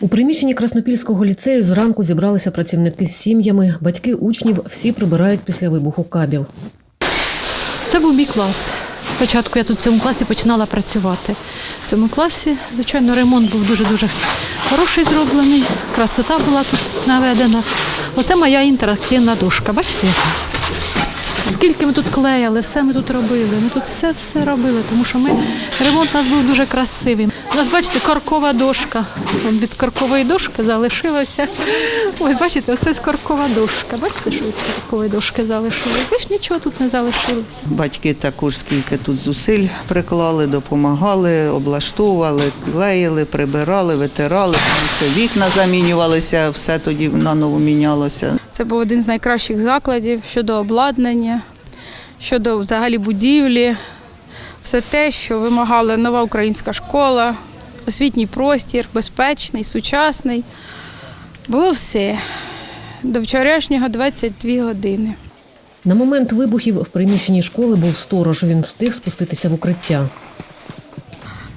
У приміщенні Краснопільського ліцею зранку зібралися працівники з сім'ями. Батьки учнів всі прибирають після вибуху кабів. Це був мій клас. Спочатку я тут в цьому класі починала працювати. В цьому класі, звичайно, ремонт був дуже-дуже хороший зроблений, красота була тут наведена. Оце моя інтерактивна дошка. Бачите? Скільки ми тут клеяли, все ми тут робили. Ми тут все все робили, тому що ми ремонт у нас був дуже красивий. У нас, бачите, коркова дошка. Від коркової дошки залишилося. Ось бачите, оце з коркова дошка. Бачите, що від коркової дошки залишилося? Більш нічого тут не залишилося. Батьки також скільки тут зусиль приклали, допомагали, облаштовували, клеїли, прибирали, витирали, тому що вікна замінювалися, все тоді наново мінялося. Це був один з найкращих закладів щодо обладнання, щодо взагалі будівлі, все те, що вимагала нова українська школа, освітній простір, безпечний, сучасний. Було все. До вчорашнього 22 години. На момент вибухів в приміщенні школи був сторож. Він встиг спуститися в укриття.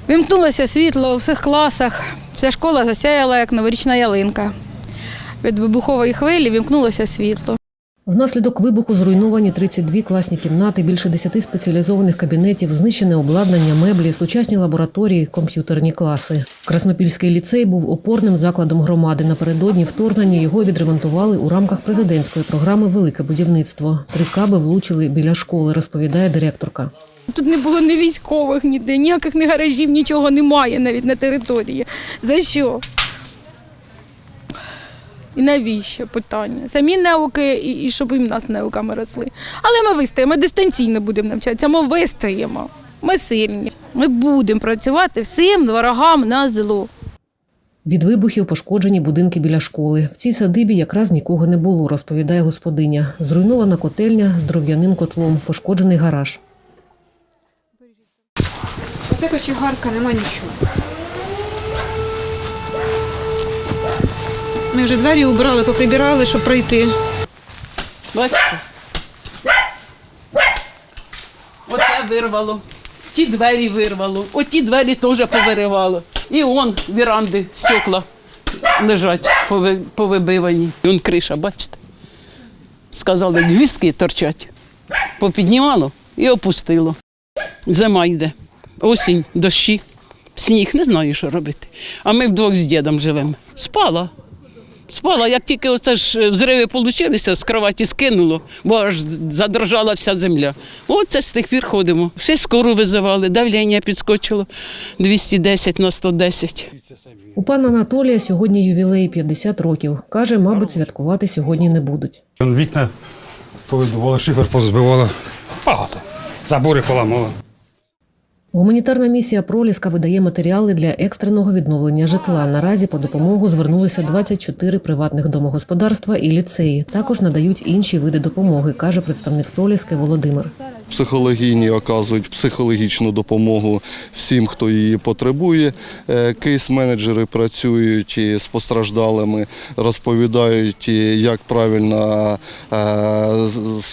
Вимкнулося світло у всіх класах. Вся школа засяяла, як новорічна ялинка. Від вибухової хвилі вимкнулося світло. Внаслідок вибуху зруйновані 32 класні кімнати, більше 10 спеціалізованих кабінетів, знищене обладнання, меблі, сучасні лабораторії, комп'ютерні класи. Краснопільський ліцей був опорним закладом громади. Напередодні вторгнення його відремонтували у рамках президентської програми Велике будівництво. Три каби влучили біля школи, розповідає директорка. Тут не було ні військових ніде, ніяких ні гаражів, нічого немає навіть на території. За що? І навіщо питання? Самі науки і, і щоб і в нас науками росли. Але ми вистоїмо, ми дистанційно будемо навчатися, ми вистоїмо. Ми сильні. Ми будемо працювати всім ворогам на зло. Від вибухів пошкоджені будинки біля школи. В цій садибі якраз нікого не було, розповідає господиня. Зруйнована котельня з дров'яним котлом, пошкоджений гараж. Оце кочегарка, нема нічого. Ми вже двері убрали, поприбирали, щоб пройти. Бачите? Оце вирвало. Ті двері вирвало. Оті двері теж повиривало. І он віранди, стекла лежать пови- повибивані. І криша, бачите? Сказали, гвіздки торчать. Попіднімало і опустило. Зима йде, осінь, дощі, сніг, не знаю, що робити. А ми вдвох з дідом живемо. Спала. Спала, як тільки оце ж взриви получилися, з кроваті скинуло, бо аж задрожала вся земля. Оце з тих пір ходимо. Всі скору визивали, давлення підскочило 210 на 110. У пана Анатолія сьогодні ювілей 50 років. Каже, мабуть, святкувати сьогодні не будуть. Вікна повибивала, шифер позбивала. Багато. Забори поламала. Гуманітарна місія Проліска видає матеріали для екстреного відновлення житла. Наразі по допомогу звернулися 24 приватних домогосподарства і ліцеї. Також надають інші види допомоги, каже представник Проліски Володимир. Психологині оказують психологічну допомогу всім, хто її потребує. Е, Кейс-менеджери працюють з постраждалими, розповідають, як правильно е,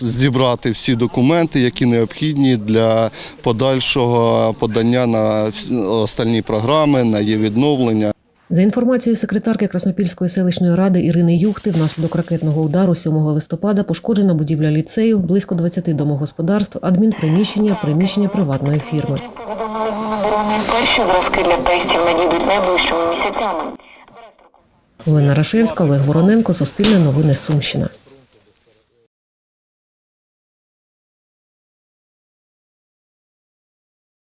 зібрати всі документи, які необхідні для подальшого подання на остальні програми, на її відновлення. За інформацією секретарки Краснопільської селищної ради Ірини Юхти, внаслідок ракетного удару 7 листопада пошкоджена будівля ліцею, близько 20 домогосподарств, адмінприміщення, приміщення приватної фірми. Перші зразки для тестів надійдуть найближчими місяцями. Олена Рашевська, Олег Вороненко, Суспільне новини Сумщина.